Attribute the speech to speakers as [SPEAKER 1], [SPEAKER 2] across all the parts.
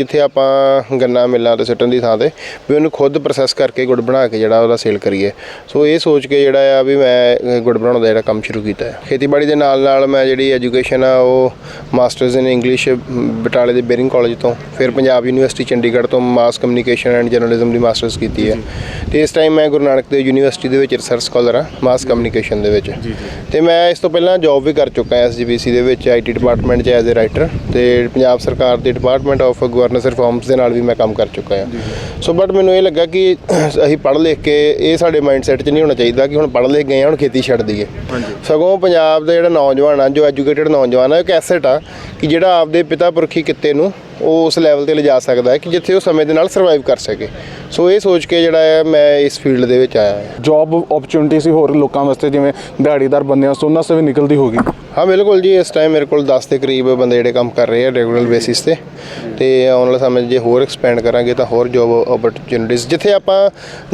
[SPEAKER 1] ਜਿੱਥੇ ਆਪਾਂ ਗੰਨਾ ਮਿਲਾਂ ਤੇ ਸੁੱਟਣ ਦੀ ਥਾਂ ਤੇ ਵੀ ਉਹਨੂੰ ਖੁਦ ਪ੍ਰੋਸੈਸ ਕਰਕੇ ਗੁੜ ਬਣਾ ਕੇ ਜਿਹੜਾ ਉਹਦਾ ਸੇਲ ਕਰੀਏ। ਸੋ ਇਹ ਸੋਚ ਕੇ ਜਿਹੜਾ ਆ ਵੀ ਮੈਂ ਗੁੜ ਬਣਾਉਣ ਦਾ ਜਿਹੜਾ ਕੰਮ ਸ਼ੁਰੂ ਕੀਤਾ ਹੈ। ਖੇਤੀਬਾੜੀ ਦੇ ਨਾਲ ਨਾਲ ਮੈਂ ਜਿਹੜੀ ਐਜੂਕੇਸ਼ਨ ਆ ਉਹ ਮਾਸਟਰਸ ਇਨ ਇੰਗਲਿਸ਼ ਬਟਾਲੇ ਦੇ ਬੇਰਿੰਗ ਕਾਲਜ ਤੋਂ ਫਿਰ ਪੰਜਾਬ ਯੂਨੀਵਰਸਿਟੀ ਚੰਡੀਗੜ੍ਹ ਤੋਂ ਮਾਸ ਕਮਿਊਨੀਕੇਸ਼ਨ ਐਂਡ ਜਰਨਲਿਜ਼ਮ ਦੀ ਮਾਸਟਰਸ ਕੀਤੀ ਹੈ। ਤੇ ਇਸ ਟਾਈਮ ਮੈਂ ਗੁਰੂ ਨਾਨਕ ਦੇਵ ਯੂਨੀਵਰਸਿਟੀ ਦੇ ਵਿੱਚ ਰਿਸਰਚ ਸਕਾਲਰ ਆ ਮਾਸ ਕਮਿਊਨੀਕੇਸ਼ਨ ਦੇ ਵਿੱਚ। ਤੇ ਮੈਂ ਇਸ ਤੋਂ ਪਹਿਲਾਂ ਜੌਬ ਵੀ ਕਰ ਚੁੱਕਾ ਹਾਂ ਐਸਜੀਪੀਸੀ ਦੇ ਵਿੱਚ ਆਈਟੀ ਡਿਪਾਰਟਮੈਂਟ 'ਚ ਐਜ਼ ਅ ਰਾਈਟਰ ਤੇ ਪੰਜਾਬ ਸਰਕਾਰ ਦੇ ਡਿਪਾਰਟਮੈਂਟ ਆਫ ਗਵਰਨੈਂਸ ਰਿਫਾਰਮਸ ਦੇ ਨਾਲ ਵੀ ਮੈਂ ਕੰਮ ਕਰ ਚੁੱਕਾ ਹਾਂ। ਸੋ ਬਟ ਮੈਨੂੰ ਇਹ ਲੱਗਾ ਕਿ ਅਸੀਂ ਪੜ੍ਹ ਲਿਖ ਕੇ ਇਹ ਸਾਡੇ ਮਾਈਂਡਸੈਟ 'ਚ ਨਹੀਂ ਹੋਣਾ ਚਾਹੀਦਾ ਕਿ ਹੁਣ ਪੜ੍ਹ ਲਿਖ ਗਏ ਹਾਂ ਹੁਣ ਖੇਤੀ ਛੱਡ ਦਈਏ। ਸਗੋਂ ਪੰਜਾਬ ਦਾ ਜਿਹੜਾ ਨੌਜਵਾਨ ਆ ਜੋ ਐਜੂਕੇਟਿਡ ਨੌਜਵਾਨ ਆ ਇੱਕ ਐਸੈਟ ਆ ਕਿ ਜਿਹੜਾ ਆਪਦੇ ਪਿਤਾ ਪੁਰਖੀ ਕਿੱਤੇ ਨੂੰ ਉਹ ਉਸ ਲੈਵਲ ਤੇ ਲਿਜਾ ਸਕਦਾ ਹੈ ਕਿ ਜਿੱਥੇ ਉਹ ਸਮੇਂ ਦੇ ਨਾਲ ਸਰਵਾਈਵ ਕਰ ਸਕੇ। ਸੋ ਇਹ ਸੋਚ ਕੇ ਜਿਹੜਾ ਹੈ ਮੈਂ ਇਸ ਫੀਲਡ ਦੇ ਵਿੱਚ ਆਇਆ ਹਾਂ।
[SPEAKER 2] ਜੌਬ ਓਪਰਚੁਨਿਟੀ ਸੀ ਹੋਰ ਲੋਕਾਂ ਵਾਸਤੇ ਜਿਵੇਂ ਦਿਹਾੜੀਦਾਰ ਬੰਦਿਆਂ ਵਾਸਤੇ ਉਹਨਾਂ ਵਾਸਤੇ ਵੀ ਨਿਕਲਦੀ ਹੋਗੀ
[SPEAKER 1] ਹਾਂ ਬਿਲਕੁਲ ਜੀ ਇਸ ਟਾਈਮ ਮੇਰੇ ਕੋਲ 10 ਦੇ ਕਰੀਬ ਬੰਦੇ ਜਿਹੜੇ ਕੰਮ ਕਰ ਰਹੇ ਆ ਰੈਗੂਲਰ ਬੇਸਿਸ ਤੇ। ਤੇ ਆਉਣ ਵਾਲੇ ਸਮੇਂ 'ਚ ਜੇ ਹੋਰ ਐਕਸਪੈਂਡ ਕਰਾਂਗੇ ਤਾਂ ਹੋਰ ਜੌਬ ਓਪਰਚੁਨਿਟੀਜ਼ ਜਿੱਥੇ ਆਪਾਂ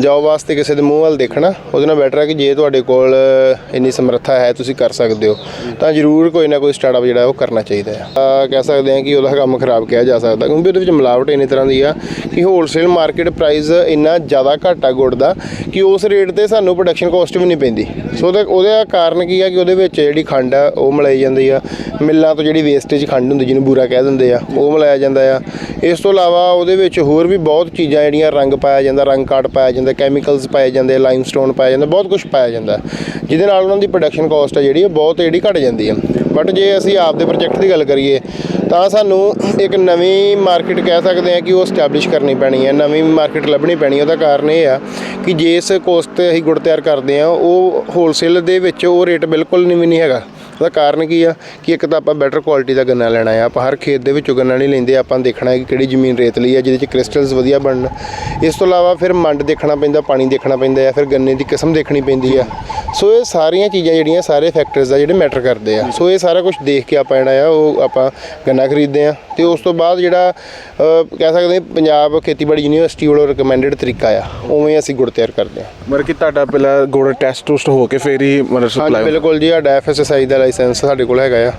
[SPEAKER 1] ਜੌਬ ਵਾਸਤੇ ਕਿਸੇ ਦੇ ਮੂੰਹ ਵੱਲ ਦੇਖਣਾ, ਉਹਦੇ ਨਾਲ ਬੈਟਰ ਹੈ ਕਿ ਜੇ ਤੁਹਾਡੇ ਕੋਲ ਇੰਨੀ ਸਮਰੱਥਾ ਹੈ, ਤੁਸੀਂ ਕਰ ਸਕਦੇ ਹੋ। ਤਾਂ ਜ਼ਰੂਰ ਕੋਈ ਨਾ ਕੋਈ ਸਟਾਰਟਅਪ ਜਿਹੜਾ ਉਹ ਕਰਨਾ ਚਾਹੀਦਾ ਹੈ। ਕਹਿ ਸਕਦੇ ਹਾਂ ਕਿ ਉਹਦਾ ਕੰਮ ਖਰਾਬ ਕਿਹਾ ਜਾ ਸਕਦਾ, ਕਿਉਂਕਿ ਉਹਦੇ ਵਿੱਚ ਮਿਲਾਵਟ ਇੰਨੀ ਤਰ੍ਹਾਂ ਦੀ ਆ ਕਿ ਹੋਲਸੇਲ ਮਾਰਕੀਟ ਪ੍ਰਾਈਸ ਇੰਨਾ ਜ਼ਿਆਦਾ ਘੱਟ ਆ ਗੁੜ ਦਾ ਕਿ ਉਸ ਰੇਟ ਤੇ ਸਾਨੂੰ ਪ੍ਰੋਡਕਸ਼ਨ ਕੋਸਟ ਵੀ ਨਹੀਂ ਪੈਂਦੀ। ਸੋ ਉਹਦਾ ਉਹਦਾ ਕਾਰਨ ਕੀ ਆ ਕਿ ਉਹਦੇ ਵਿੱਚ ਜਿਹੜੀ ਖੰਡ ਆ, ਉਹ ਮਿਲਾਈ ਜਾਂਦੀ ਆ। ਮਿੱਲਾਂ ਤੋਂ ਜਿਹੜੀ ਵੇਸਟੇਜ ਖੰਡ ਹੁੰਦੀ, ਜਿਹਨੂੰ ਬੂਰਾ ਕਹਿ ਦਿੰਦੇ ਆ, ਉਹ ਮਿਲਾਇਆ ਜਾਂਦਾ ਆ। ਇਸ ਤੋਂ ਇਲਾਵਾ ਉਹਦੇ ਵਿੱਚ ਹੋਰ ਵੀ ਬਹੁਤ ਚੀਜ਼ਾਂ ਜਿਹੜੀਆਂ ਰੰਗ ਪਾਇਆ ਜਾਂਦਾ, ਰੰਗ ਕਾਰਡ ਪਾਇਆ ਜਾਂਦਾ ਕੈਮੀਕਲਸ ਪਾਏ ਜਾਂਦੇ ਲਾਈਮਸਟੋਨ ਪਾਇਆ ਜਾਂਦਾ, ਬਹੁਤ ਕੁਝ ਪਾਇਆ ਜਾਂਦਾ। ਜਿਹਦੇ ਨਾਲ ਉਹਨਾਂ ਦੀ ਪ੍ਰੋਡਕਸ਼ਨ ਕਾਸਟ ਆ ਜਿਹੜੀ, ਉਹ ਬਹੁਤ ਜਿਹੜੀ ਘਟ ਜਾਂਦੀ ਆ। ਬਟ ਜੇ ਅਸੀਂ ਆਪਦੇ ਪ੍ਰੋਜੈਕਟ ਦੀ ਗੱਲ ਕਰੀਏ, ਤਾਂ ਸਾਨੂੰ ਇੱਕ ਨਵੀਂ ਮਾਰਕੀਟ ਕਹਿ ਸਕਦੇ ਹਾਂ ਕਿ ਉਹ ਸਟੈਬਲਿਸ਼ ਕਰਨੀ ਪੈਣੀ ਹੈ ਨਵੀਂ ਮਾਰਕੀਟ ਲੱਭਣੀ ਪੈਣੀ ਉਹਦਾ ਕਾਰਨ ਇਹ ਆ ਕਿ ਜੇ ਇਸ ਕੋਸਟ ਤੇ ਅਸੀਂ ਗੁੜ ਤਿਆਰ ਕਰਦੇ ਆ, ਉਹ ਹੋਲਸੇਲ ਦੇ ਵਿੱਚ ਉਹ ਰੇਟ ਬਿਲਕੁਲ ਨਹੀਂ ਵੀ ਨਹੀਂ ਹੈਗਾ। ਉਹਦਾ ਕਾਰਨ ਕੀ ਆ? ਕਿ ਇੱਕ ਤਾਂ ਆਪਾਂ ਬੈਟਰ ਕੁਆਲਿਟੀ ਦਾ ਗੰਨਾ ਲੈਣਾ ਆ। ਆਪਾਂ ਹਰ ਖੇਤ ਦੇ ਵਿੱਚੋਂ ਗੰਨਾ ਨਹੀਂ ਲੈਂਦੇ, ਆਪਾਂ ਦੇਖਣਾ ਹੈ ਕਿ ਕਿਹੜੀ ਜ਼ਮੀਨ ਰੇਤਲੀ ਆ, ਜਿਹਦੇ ਚ ਕ੍ਰਿਸਟਲਸ ਵਧੀਆ ਬਣਨ। ਇਸ ਤੋਂ ਇਲਾਵਾ ਫਿਰ ਮੰਡ ਦੇਖਣਾ ਪੈਂਦਾ, ਪਾਣੀ ਦੇਖਣਾ ਪੈਂਦਾ ਆ, ਫਿਰ ਗੰਨੇ ਦੀ ਕਿਸਮ ਦੇਖਣੀ ਪੈਂਦੀ ਆ। ਸੋ ਇਹ ਸਾਰੀਆਂ ਚੀਜ਼ਾਂ ਜਿਹੜੀਆਂ, ਸਾਰੇ ਫੈਕਟਰਸ ਆ ਜਿਹੜੇ ਮੈਟਰ ਕਰਦੇ ਆ। ਸੋ ਇਹ ਸਾਰਾ ਕੁਝ ਦੇਖ ਕੇ ਆਪਾਂ ਜਿਹੜਾ ਆ, ਉਹ ਆਪਾਂ ਗੰਨਾ ਖਰੀਦਦੇ ਆ। ਤੇ ਉਸ ਤੋਂ ਬਾਅਦ ਜਿਹੜਾ ਕਹਿ ਸਕਦੇ ਪੰਜਾਬ ਖੇਤੀਬਾੜੀ ਯੂਨੀਵਰਸਿਟੀ ਵੱਲੋਂ ਰეკਮੈਂਡਡ ਤਰੀਕਾ ਆ ਉਵੇਂ ਅਸੀਂ ਗੁੜ ਤਿਆਰ ਕਰਦੇ ਆ
[SPEAKER 2] ਮਰ ਕਿ ਤੁਹਾਡਾ ਪਹਿਲਾਂ ਗੁੜ ਟੈਸਟ ਟੂਸਟ ਹੋ ਕੇ ਫੇਰ ਹੀ ਮਤਲਬ ਸਪਲਾਈ ਹਾਂ
[SPEAKER 1] ਬਿਲਕੁਲ ਜੀ ਸਾਡਾ ਐਫਐਸਐਸਆਈ ਦਾ ਲਾਇਸੈਂਸ ਸਾਡੇ ਕੋਲ ਹੈਗਾ ਆ।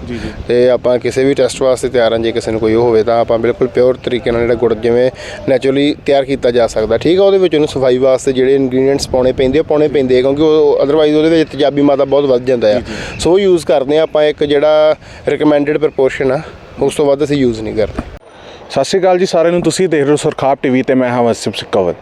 [SPEAKER 1] ਤੇ ਆਪਾਂ ਕਿਸੇ ਵੀ ਟੈਸਟ ਵਾਸਤੇ ਤਿਆਰ ਹਾਂ ਜੇ ਕਿਸੇ ਨੂੰ ਕੋਈ ਹੋਵੇ ਤਾਂ ਆਪਾਂ ਬਿਲਕੁਲ ਪਿਓਰ ਤਰੀਕੇ ਨਾਲ ਜਿਹੜਾ ਗੁੜ ਜਿਵੇਂ ਨੇਚਰਲੀ ਤਿਆਰ ਕੀਤਾ ਜਾ ਸਕਦਾ। ਠੀਕ ਆ ਉਹਦੇ ਵਿੱਚ ਉਹਨੂੰ ਸਫ਼ਾਈ ਵਾਸਤੇ ਜਿਹੜੇ ਇਨਗਰੀਡੀਐਂਟਸ ਪਾਉਣੇ ਪੈਂਦੇ ਆ ਪਾਉਣੇ ਪੈਂਦੇ ਆ ਕਿਉਂਕਿ ਉਹ ਅਦਰਵਾਈਜ਼ ਉਹਦੇ ਵਿੱਚ ਤੇਜ਼ਾਬੀ ਮਾਦਾ ਬਹੁਤ ਵੱਧ ਜਾਂਦਾ ਆ। ਸੋ ਯੂਜ਼ ਕਰਦੇ ਆ ਆਪਾਂ ਇੱਕ ਜਿਹੜਾ ਰეკਮੈਂਡਡ ਪ੍ਰੋਪੋਰਸ਼ਨ ਆ ਉਸ ਤੋਂ ਵੱਧ ਅਸੀਂ ਯੂਜ਼ ਨਹੀਂ ਕਰਦੇ।
[SPEAKER 2] ਸਤਿ ਸ਼੍ਰੀ ਅਕਾਲ ਜੀ ਸਾਰਿਆਂ ਨੂੰ, ਤੁਸੀਂ ਦੇਖ ਰਹੇ ਹੋ ਸੁਰਖਾਬ ਟੀਵੀ ਤੇ ਮੈਂ ਹਾਂ ਵਸਿਫ਼ ਸਿਕਵਤ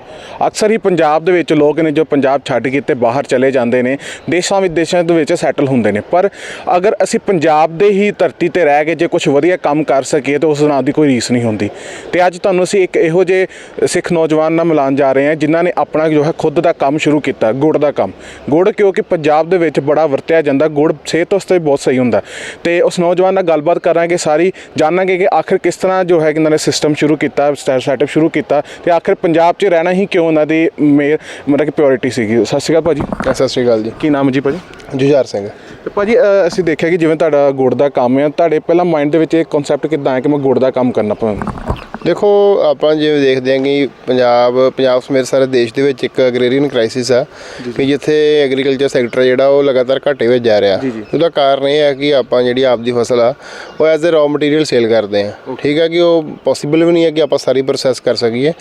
[SPEAKER 2] ਅਕਸਰ ਹੀ ਪੰਜਾਬ ਦੇ ਵਿੱਚ ਲੋਕ ਨੇ ਜੋ ਪੰਜਾਬ ਛੱਡ ਕੇ ਤੇ ਬਾਹਰ ਚਲੇ ਜਾਂਦੇ ਨੇ, ਦੇਸ਼ਾਂ ਵਿਦੇਸ਼ਾਂ ਦੇ ਵਿੱਚ ਸੈਟਲ ਹੁੰਦੇ ਨੇ। ਪਰ ਅਗਰ ਅਸੀਂ ਪੰਜਾਬ ਦੇ ਹੀ ਧਰਤੀ ਤੇ ਰਹਿ ਕੇ ਜੇ ਕੁਝ ਵਧੀਆ ਕੰਮ ਕਰ ਸਕੀਏ ਤਾਂ ਉਸ ਨਾਂ ਦੀ ਕੋਈ ਰੀਸ ਨਹੀਂ ਹੁੰਦੀ। ਤੇ ਅੱਜ ਤੁਹਾਨੂੰ ਅਸੀਂ ਇੱਕ ਇਹੋ ਜਿਹੇ ਸਿੱਖ ਨੌਜਵਾਨ ਨਾਲ ਮਿਲਾਉਣ ਜਾ ਰਹੇ ਹਾਂ, ਜਿਨ੍ਹਾਂ ਨੇ ਆਪਣਾ ਜੋ ਹੈ ਖੁਦ ਦਾ ਕੰਮ ਸ਼ੁਰੂ ਕੀਤਾ, ਗੁੜ ਦਾ ਕੰਮ। ਗੁੜ ਕਿਉਂਕਿ ਪੰਜਾਬ ਦੇ ਵਿੱਚ ਬੜਾ ਵਰਤਿਆ ਜਾਂਦਾ, ਗੁੜ ਸਿਹਤ ਵਾਸਤੇ ਬਹੁਤ ਸਹੀ ਹੁੰਦਾ। ਤੇ ਉਸ ਨੌਜਵਾਨ ਨਾਲ ਗੱਲਬਾਤ ਕਰਾਂਗੇ, ਸਾਰੀ ਜਾਣਾਂਗੇ ਕਿ ਆਖਰ ਕਿਸ ਤਰ੍ਹਾਂ ਜੋ ਹੈ ਕਿ ਇਹਨਾਂ ਨੇ ਸਿਸਟਮ ਸ਼ੁਰੂ ਕੀਤਾ ਸੈਟਅਪ ਸ਼ੁਰੂ ਕੀਤਾ ਤੇ ਆਖਰ ਪੰਜਾਬ 'ਚ ਰਹਿਣਾ ਹੀ ਕਿਉਂ ਉਹਨਾਂ ਦੀ ਮੇਰ ਮਤਲਬ ਕਿ ਪਿਓਰਿਟੀ ਸੀਗੀ? ਸਤਿ ਸ਼੍ਰੀ ਅਕਾਲ ਭਾਜੀ।
[SPEAKER 1] ਸਤਿ ਸ਼੍ਰੀ ਅਕਾਲ ਜੀ।
[SPEAKER 2] ਕੀ ਨਾਮ ਹੈ ਜੀ ਭਾਜੀ?
[SPEAKER 1] ਜੁਝਾਰ ਸਿੰਘ।
[SPEAKER 2] ਤੇ ਭਾਜੀ ਅਸੀਂ ਦੇਖਿਆ ਕਿ ਜਿਵੇਂ ਤੁਹਾਡਾ ਗੁੜ ਦਾ ਕੰਮ ਹੈ ਤੁਹਾਡੇ ਪਹਿਲਾਂ ਮਾਈਂਡ ਦੇ ਵਿੱਚ ਇਹ ਕਨਸੈਪਟ ਕਿੱਦਾਂ ਆਇਆ ਕਿ ਮੈਂ ਗੁੜ ਦਾ ਕੰਮ ਕਰਨਾ ਪਵਾਂ
[SPEAKER 1] ਦੇਖੋ ਆਪਾਂ ਜਿਵੇਂ ਦੇਖਦੇ ਹਾਂ ਕਿ ਪੰਜਾਬ ਪੰਜਾਬ ਸਮੇਤ ਸਾਰੇ ਦੇਸ਼ ਦੇ ਵਿੱਚ ਇੱਕ ਐਗਰੀਰੀਅਨ ਕ੍ਰਾਈਸਿਸ ਆ ਕਿ ਜਿੱਥੇ ਐਗਰੀਕਲਚਰ ਸੈਕਟਰ ਜਿਹੜਾ ਉਹ ਲਗਾਤਾਰ ਘਾਟੇ ਵਿੱਚ ਜਾ ਰਿਹਾ। ਉਹਦਾ ਕਾਰਨ ਇਹ ਹੈ ਕਿ ਆਪਾਂ ਜਿਹੜੀ ਆਪਦੀ ਫਸਲ ਆ ਉਹ as a raw material sale ਕਰਦੇ ਆ ਠੀਕ ਹੈ ਕਿ ਉਹ ਪੋਸੀਬਲ ਵੀ ਨਹੀਂ ਹੈ ਕਿ ਆਪਾਂ ਸਾਰੀ ਪ੍ਰੋਸੈਸ ਕਰ ਸਕੀਏ।